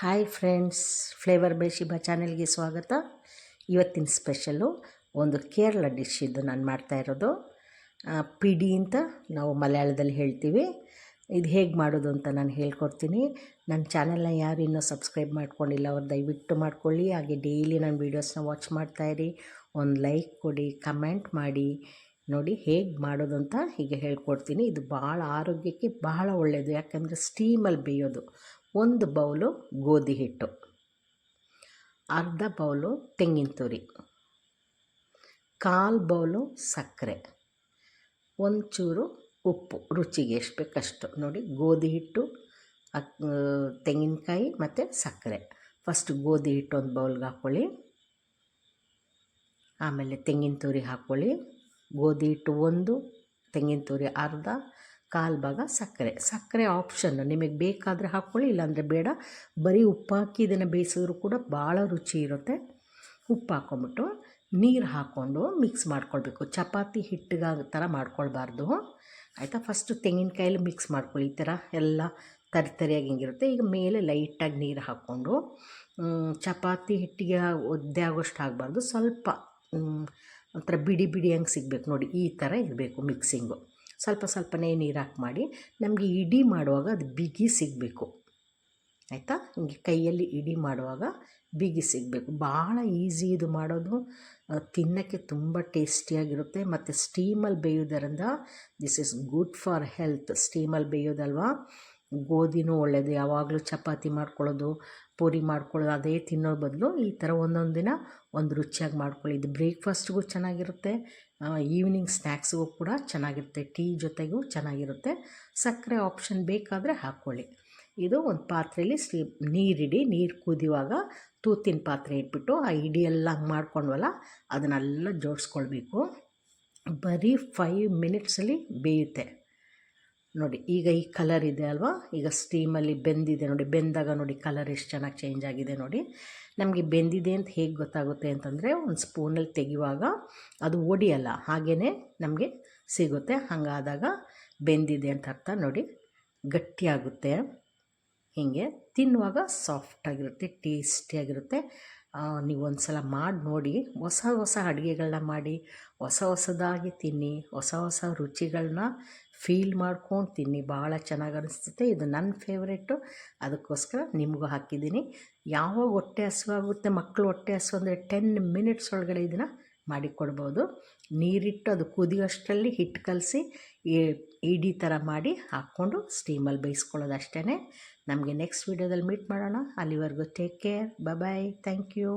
Hi friends, flavour by Shiba ಚಾನೆಲ್ಗೆ ಸ್ವಾಗತ. ಇವತ್ತಿನ ಸ್ಪೆಷಲು ಒಂದು ಕೇರಳ ಡಿಶ್ ಇದು ನಾನು ಮಾಡ್ತಾ ಇರೋದು. ಪಿಡಿ ಅಂತ ನಾವು ಮಲಯಾಳದಲ್ಲಿ ಹೇಳ್ತೀವಿ. ಇದು ಹೇಗೆ ಮಾಡೋದು ಅಂತ ನಾನು ಹೇಳ್ಕೊಡ್ತೀನಿ. ನನ್ನ ಚಾನೆಲ್ನ ಯಾರು ಇನ್ನೂ ಸಬ್ಸ್ಕ್ರೈಬ್ ಮಾಡ್ಕೊಂಡಿಲ್ಲ, ಅವ್ರು ದಯವಿಟ್ಟು ಮಾಡ್ಕೊಳ್ಳಿ. ಹಾಗೆ ಡೈಲಿ ನನ್ನ ವೀಡಿಯೋಸ್ನ ವಾಚ್ ಮಾಡ್ತಾಯಿರಿ ಒಂದು ಲೈಕ್ ಕೊಡಿ, ಕಮೆಂಟ್ ಮಾಡಿ. ನೋಡಿ ಹೇಗೆ ಮಾಡೋದು ಅಂತ ಹೀಗೆ ಹೇಳ್ಕೊಡ್ತೀನಿ. ಇದು ಭಾಳ ಆರೋಗ್ಯಕ್ಕೆ ಬಹಳ ಒಳ್ಳೆಯದು ಯಾಕಂದರೆ ಸ್ಟೀಮಲ್ಲಿ ಬೇಯೋದು. ಒಂದು ಬೌಲು ಗೋಧಿ ಹಿಟ್ಟು, ಅರ್ಧ ಬೌಲು ತೆಂಗಿನ ತುರಿ, ಕಾಲು ಬೌಲು ಸಕ್ಕರೆ, ಒಂಚೂರು ಉಪ್ಪು. ರುಚಿಗೆ ಎಷ್ಟು ಬೇಕಷ್ಟು. ನೋಡಿ, ಗೋಧಿ ಹಿಟ್ಟು, ಅಕ್ ತೆಂಗಿನಕಾಯಿ ಮತ್ತು ಸಕ್ಕರೆ. ಫಸ್ಟ್ ಗೋಧಿ ಹಿಟ್ಟು ಒಂದು ಬೌಲ್ಗೆ ಹಾಕ್ಕೊಳ್ಳಿ. ಆಮೇಲೆ ತೆಂಗಿನ ತುರಿ ಹಾಕ್ಕೊಳ್ಳಿ. ಗೋಧಿ ಹಿಟ್ಟು ಒಂದು, ತೆಂಗಿನ ತುರಿ ಅರ್ಧ, ಕಾಲು ಭಾಗ ಸಕ್ಕರೆ. ಸಕ್ಕರೆ ಆಪ್ಷನ್ ನಿಮಗೆ ಬೇಕಾದರೆ ಹಾಕ್ಕೊಳ್ಳಿ, ಇಲ್ಲಾಂದರೆ ಬೇಡ. ಬರೀ ಉಪ್ಪು ಹಾಕಿ ಇದನ್ನು ಬೇಯಿಸಿದ್ರು ಕೂಡ ಭಾಳ ರುಚಿ ಇರುತ್ತೆ. ಉಪ್ಪು ಹಾಕ್ಕೊಂಬಿಟ್ಟು ನೀರು ಹಾಕ್ಕೊಂಡು ಮಿಕ್ಸ್ ಮಾಡ್ಕೊಳ್ಬೇಕು. ಚಪಾತಿ ಹಿಟ್ಟಿಗೆ ಥರ ಮಾಡ್ಕೊಳ್ಬಾರ್ದು. ಆಯಿತಾ? ಫಸ್ಟು ತೆಂಗಿನಕಾಯಲ್ಲಿ ಮಿಕ್ಸ್ ಮಾಡ್ಕೊಳ್ಳಿ. ಈ ಥರ ಎಲ್ಲ ತರಿ ತರಿಯಾಗಿ ಹಿಂಗಿರುತ್ತೆ. ಈಗ ಮೇಲೆ ಲೈಟಾಗಿ ನೀರು ಹಾಕ್ಕೊಂಡು ಚಪಾತಿ ಹಿಟ್ಟಿಗೆ ಒದ್ದೆ ಆಗೋಷ್ಟು ಆಗಬಾರ್ದು. ಸ್ವಲ್ಪ ಒಂಥರ ಬಿಡಿ ಬಿಡಿ ಹಂಗೆ ಸಿಗಬೇಕು ನೋಡಿ, ಈ ಥರ ಇರಬೇಕು ಮಿಕ್ಸಿಂಗು ಸ್ವಲ್ಪ ಸ್ವಲ್ಪನೇ ನೀರು ಹಾಕಿ ಮಾಡಿ, ನಮಗೆ ಇಡಿ ಮಾಡುವಾಗ ಅದು ಬಿಗಿ ಸಿಗಬೇಕು. ಆಯಿತಾ? ಹಿಂಗೆ ಕೈಯಲ್ಲಿ ಇಡಿ ಮಾಡುವಾಗ ಬಿಗಿ ಸಿಗಬೇಕು. ಭಾಳ ಈಸಿ ಇದು ಮಾಡೋದು. ತಿನ್ನಕ್ಕೆ ತುಂಬ ಟೇಸ್ಟಿಯಾಗಿರುತ್ತೆ. ಮತ್ತು ಸ್ಟೀಮಲ್ಲಿ ಬೇಯೋದರಿಂದ this is good for health ಸ್ಟೀಮಲ್ಲಿ ಬೇಯೋದಲ್ವಾ? ಗೋಧಿನೂ ಒಳ್ಳೆಯದು ಯಾವಾಗಲೂ ಚಪಾತಿ ಮಾಡ್ಕೊಳ್ಳೋದು, ಪೂರಿ ಮಾಡ್ಕೊಳ್ಳೋದು, ಅದೇ ತಿನ್ನೋ ಬದಲು ಈ ಥರ ಒಂದೊಂದು ದಿನ ಒಂದು ರುಚಿಯಾಗಿ ಮಾಡ್ಕೊಳ್ಳಿ. ಇದು ಬ್ರೇಕ್ಫಾಸ್ಟ್ಗೂ ಚೆನ್ನಾಗಿರುತ್ತೆ ಈವ್ನಿಂಗ್ ಸ್ನ್ಯಾಕ್ಸ್ಗೂ ಕೂಡ ಚೆನ್ನಾಗಿರುತ್ತೆ, ಟೀ ಜೊತೆಗೂ ಚೆನ್ನಾಗಿರುತ್ತೆ. ಸಕ್ಕರೆ ಆಪ್ಷನ್ ಬೇಕಾದರೆ ಹಾಕ್ಕೊಳ್ಳಿ. ಇದು ಒಂದು ಪಾತ್ರೆಯಲ್ಲಿ ಸ್ಟೀ ನೀರಿಡಿ, ನೀರು ಕುದಿಯುವಾಗ ತೂತಿನ ಪಾತ್ರೆ ಇಟ್ಬಿಟ್ಟು ಆ ಹಂಗೆ ಮಾಡ್ಕೊಂಡ್ವಲ್ಲ, ಅದನ್ನೆಲ್ಲ ಜೋಡಿಸ್ಕೊಳ್ಬೇಕು. ಬರೀ ಫೈವ್ ಮಿನಿಟ್ಸಲ್ಲಿ ಬೇಯುತ್ತೆ. ನೋಡಿ, ಈಗ ಈ ಕಲರ್ ಇದೆ ಅಲ್ವಾ? ಈಗ ಸ್ಟೀಮಲ್ಲಿ ಬೆಂದಿದೆ ನೋಡಿ, ಬೆಂದಾಗ ನೋಡಿ ಕಲರ್ ಎಷ್ಟು ಚೆನ್ನಾಗಿ ಚೇಂಜ್ ಆಗಿದೆ ನೋಡಿ. ನಮಗೆ ಬೆಂದಿದೆ ಅಂತ ಹೇಗೆ ಗೊತ್ತಾಗುತ್ತೆ ಅಂತಂದರೆ, ಒಂದು ಸ್ಪೂನಲ್ಲಿ ತೆಗೆಯುವಾಗ ಅದು ಒಡಿಯಲ್ಲ ಹಾಗೆಯೇ ನಮಗೆ ಸಿಗುತ್ತೆ. ಹಾಗಾದಾಗ ಬೆಂದಿದೆ ಅಂತ ಅರ್ಥ ನೋಡಿ, ಗಟ್ಟಿಯಾಗುತ್ತೆ. ಹೀಗೆ ತಿನ್ನುವಾಗ ಸಾಫ್ಟಾಗಿರುತ್ತೆ ಟೇಸ್ಟಿಯಾಗಿರುತ್ತೆ ನೀವು ಒಂದು ಸಲ ಮಾಡಿ ನೋಡಿ, ಹೊಸ ಹೊಸ ಅಡುಗೆಗಳನ್ನ ಮಾಡಿ, ಹೊಸ ಹೊಸದಾಗಿ ತಿನ್ನಿ, ಹೊಸ ಹೊಸ ರುಚಿಗಳನ್ನ ಫೀಲ್ ಮಾಡ್ಕೊಂಡು ತಿನ್ನಿ ಭಾಳ ಚೆನ್ನಾಗಿ ಅನಿಸ್ತೈತೆ ಇದು ನನ್ನ ಫೇವ್ರೇಟು. ಅದಕ್ಕೋಸ್ಕರ ನಿಮಗೂ ಹಾಕಿದ್ದೀನಿ. ಯಾವಾಗ ಹೊಟ್ಟೆ ಹಸುವಾಗುತ್ತೆ ಮಕ್ಕಳು ಹೊಟ್ಟೆ ಹಸು ಅಂದರೆ ಟೆನ್ ಮಿನಿಟ್ಸ್ ಒಳಗಡೆ ಇದನ್ನು ಮಾಡಿಕೊಡ್ಬೋದು ನೀರಿಟ್ಟು ಅದು ಕುದಿಯೋಷ್ಟರಲ್ಲಿ ಹಿಟ್ಟು ಕಲಸಿ ಇಡಿ ಥರ ಮಾಡಿ ಹಾಕ್ಕೊಂಡು ಸ್ಟೀಮಲ್ಲಿ ಬೇಯಿಸ್ಕೊಳ್ಳೋದು ಅಷ್ಟೇ ನಮಗೆ ನೆಕ್ಸ್ಟ್ ವೀಡಿಯೋದಲ್ಲಿ ಮೀಟ್ ಮಾಡೋಣ. ಅಲ್ಲಿವರೆಗೂ take care. Bye thank you.